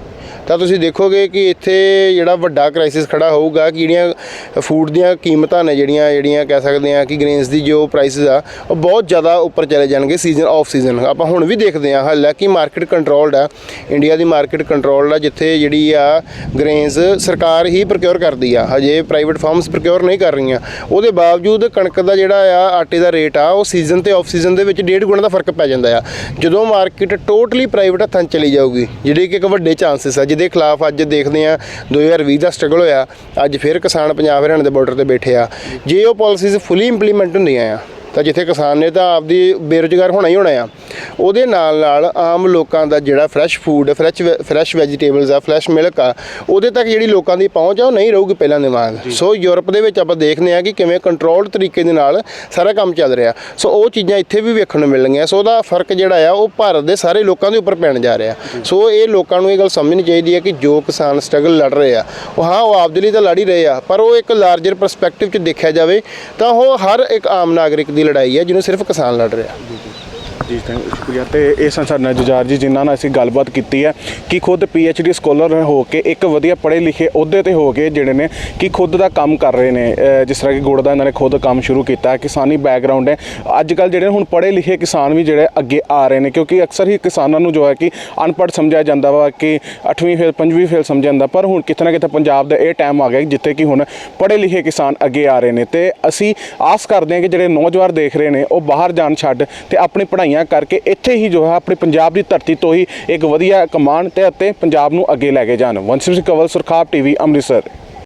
[SPEAKER 1] ਤਾਂ ਤੁਸੀਂ ਦੇਖੋਗੇ ਕਿ ਇੱਥੇ ਜਿਹੜਾ ਵੱਡਾ ਕ੍ਰਾਈਸਿਸ ਖੜਾ ਹੋਊਗਾ ਕਿ ਜਿਹੜੀਆਂ ਫੂਡ ਦੀਆਂ ਕੀਮਤਾਂ ਨੇ ਜਿਹੜੀਆਂ ਜਿਹੜੀਆਂ ਕਹਿ ਸਕਦੇ ਆ ਕਿ ਗ੍ਰੇਨਸ ਦੀ ਜੋ ਪ੍ਰਾਈਸਿਸ ਆ, ਉਹ ਬਹੁਤ ਜ਼ਿਆਦਾ ਉੱਪਰ ਚਲੇ ਜਾਣਗੇ ਸੀਜ਼ਨ ਆਫ ਸੀਜ਼ਨ ਆਪਾਂ ਹੁਣ ਵੀ ਦੇਖਦੇ ਆ ਹਾਲਾਂਕਿ ਮਾਰਕੀਟ ਕੰਟਰੋਲਡ ਆ ਇੰਡੀਆ ਦੀ ਮਾਰਕੀਟ ਕੰਟਰੋਲਡ ਆ, ਜਿੱਥੇ ਜਿਹੜੀ ਆ ਗ੍ਰੇਨਸ ਸਰਕਾਰ ਹੀ ਪ੍ਰੋਕਿਉਰ ਕਰਦੀ ਆ। ਹਜੇ ਪ੍ਰਾਈਵੇਟ ਫਾਰਮਸ ਪ੍ਰੋਕਿਉਰ ਨਹੀਂ ਕਰ ਰਹੀਆਂ। ਉਹਦੇ ਬਾਵਜੂਦ ਕਣਕ ਦਾ ਜਿਹੜਾ ਆ, ਆਟੇ ਦਾ ਰੇਟ ਆ, ਉਹ ਸੀਜ਼ਨ ਤੇ ਆਫ ਸੀਜ਼ਨ ਦੇ ਵਿੱਚ ਡੇਢ ਗੁਣਾ ਦਾ ਫ਼ਰਕ ਪੈ ਜਾਂਦਾ ਆ। ਜਦੋਂ ਮਾਰਕੀਟ ਟੋਟਲੀ ਪ੍ਰਾਈਵੇਟ ਹੱਥਾਂ 'ਚ ਚਲੀ ਜਾਊਗੀ, ਜਿਹੜੀ ਕਿ ਇੱਕ ਵੱਡੇ ਚਾਂਸਸ ਆ ਜਿਹਦੇ ਖਿਲਾਫ ਅੱਜ ਦੇਖਦੇ ਆ 2020 ਦਾ ਸਟਰਗਲ ਹੋਇਆ, ਅੱਜ ਫਿਰ ਕਿਸਾਨ ਪੰਜਾਬ ਹਰਿਆਣਾ ਦੇ ਬਾਰਡਰ ਤੇ ਬੈਠੇ ਆ। ਜੇ ਉਹ ਪਾਲਿਸੀਜ਼ ਫੁੱਲੀ ਇੰਪਲੀਮੈਂਟ ਹੁੰਦੀਆਂ ਆ ਤਾਂ ਜਿੱਥੇ ਕਿਸਾਨ ਨੇ ਤਾਂ ਆਪਦੀ ਬੇਰੁਜ਼ਗਾਰ ਹੋਣਾ ਹੀ ਹੋਣਾ ਆ। ਉਹਦੇ ਨਾਲ ਨਾਲ ਆਮ ਲੋਕਾਂ ਦਾ ਜਿਹੜਾ fresh food fresh fresh vegetables ਆ ਫਰੈਸ਼ ਮਿਲਕ ਆ ਉਹਦੇ ਤੱਕ ਜਿਹੜੀ ਲੋਕਾਂ ਦੀ ਪਹੁੰਚ ਆ ਉਹ ਨਹੀਂ ਰਹੂਗੀ ਪਹਿਲਾਂ ਦੇ ਵਾਂਗ। ਸੋ ਯੂਰਪ ਦੇ ਵਿੱਚ ਆਪਾਂ ਦੇਖਦੇ ਆ ਕਿ ਕਿਵੇਂ ਕੰਟਰੋਲਡ ਤਰੀਕੇ ਦੇ ਨਾਲ ਸਾਰਾ ਕੰਮ ਚੱਲ ਰਿਹਾ। ਸੋ ਉਹ ਚੀਜ਼ਾਂ ਇੱਥੇ ਵੀ ਵੇਖਣ ਨੂੰ ਮਿਲਣਗੀਆਂ। ਸੋ ਉਹਦਾ ਫ਼ਰਕ ਜਿਹੜਾ ਆ ਉਹ ਭਾਰਤ ਦੇ ਸਾਰੇ ਲੋਕਾਂ ਦੇ ਉੱਪਰ ਪੈਣ ਜਾ ਰਿਹਾ। ਸੋ ਇਹ ਲੋਕਾਂ ਨੂੰ ਇਹ ਗੱਲ ਸਮਝਣੀ ਚਾਹੀਦੀ ਹੈ ਕਿ ਜੋ ਕਿਸਾਨ ਸਟਰਗਲ ਲੜ ਰਹੇ ਆ ਉਹ ਹਾਂ ਉਹ ਆਪਦੇ ਲਈ ਤਾਂ ਲੜ ਹੀ ਰਹੇ ਆ ਪਰ ਉਹ ਇੱਕ ਲਾਰਜਰ ਪਰਸਪੈਕਟਿਵ 'ਚ ਦੇਖਿਆ ਜਾਵੇ ਤਾਂ ਉਹ ਹਰ ਇੱਕ ਆਮ ਨਾਗਰਿਕ ਦੀ ਲੜਾਈ ਹੈ ਜਿਹਨੂੰ ਸਿਰਫ ਕਿਸਾਨ ਲੜ ਰਿਹਾ।
[SPEAKER 2] ਜੀ ਥੈਂਕ ਸ਼ੁਕਰੀਆ। ਤੇ ਇਹ ਸਨ ਸਾਡੇ ਨਾਲ ਜੁਝਾਰ ਜੀ, ਜਿਨ੍ਹਾਂ ਨਾਲ ਅਸੀਂ ਗੱਲਬਾਤ ਕੀਤੀ ਹੈ ਕਿ ਖੁਦ ਡੀ ਸਕਾਲਰ ਹੋ ਕੇ ਇੱਕ ਵਧੀਆ ਪੜ੍ਹੇ ਲਿਖੇ ਅਹੁਦੇ ਤੇ ਹੋ ਕੇ ਜਿਹੜੇ ਨੇ ਕਿ ਖੁਦ ਦਾ ਕੰਮ ਕਰ ਰਹੇ ਨੇ। ਅਹ, ਜਿਸ ਤਰ੍ਹਾਂ ਕਿ ਗੁੜ ਦਾ ਇਹਨਾਂ ਨੇ ਖੁਦ ਕੰਮ ਸ਼ੁਰੂ ਕੀਤਾ ਹੈ ਕਿਸਾਨੀ ਬੈਕਗ੍ਰਾਉਂਡ ਹੈ। ਅੱਜ ਕੱਲ ਜਿਹੜੇ ਹੁਣ ਪੜ੍ਹੇ ਲਿਖੇ ਕਿਸਾਨ ਵੀ ਜਿਹੜੇ ਅੱਗੇ ਆ ਰਹੇ ਨੇ, ਕਿਉਂਕਿ ਅਕਸਰ ਹੀ ਕਿਸਾਨਾਂ ਨੂੰ ਜੋ ਹੈ ਕਿ ਅਨਪੜ੍ਹ ਸਮਝਿਆ ਜਾਂਦਾ ਵਾ ਕਿ 8ਵੀਂ ਫੇਲ 5ਵੀਂ ਫੇਲ ਸਮਝਿਆ ਜਾਂਦਾ, ਪਰ ਹੁਣ ਕਿਤੇ ਨਾ ਕਿਤੇ ਪੰਜਾਬ ਦਾ ਇਹ ਟਾਈਮ ਆ ਗਿਆ ਜਿੱਥੇ ਕਿ ਹੁਣ ਪੜ੍ਹੇ ਲਿਖੇ ਕਿਸਾਨ ਅੱਗੇ ਆ ਰਹੇ ਨੇ। ਤੇ ਅਸੀਂ ਆਸ ਕਰਦੇ ਹਾਂ ਕਿ ਜਿਹੜੇ ਨੌਜਵਾਨ ਦੇਖ ਰਹੇ ਨੇ, ਉਹ ਬਾਹਰ ਜਾਣ ਛੱਡ ਤੇ ਆਪਣੀ ਪੜ੍ਹਾਈ ਪੜ੍ਹਾਈਆਂ ਕਰਕੇ ਇੱਥੇ ਹੀ ਜੋ ਹੈ ਆਪਣੀ ਪੰਜਾਬ ਦੀ ਧਰਤੀ ਤੋਂ ਹੀ ਇੱਕ ਵਧੀਆ ਕਮਾਨ ਤੇ ਅਤੇ ਪੰਜਾਬ ਨੂੰ ਅੱਗੇ ਲੈ ਕੇ ਜਾਣ। ਵੰਸ਼ਿਕ ਕਵਲ ਸੁਰਖਾਬ ਟੀਵੀ, ਅੰਮ੍ਰਿਤਸਰ।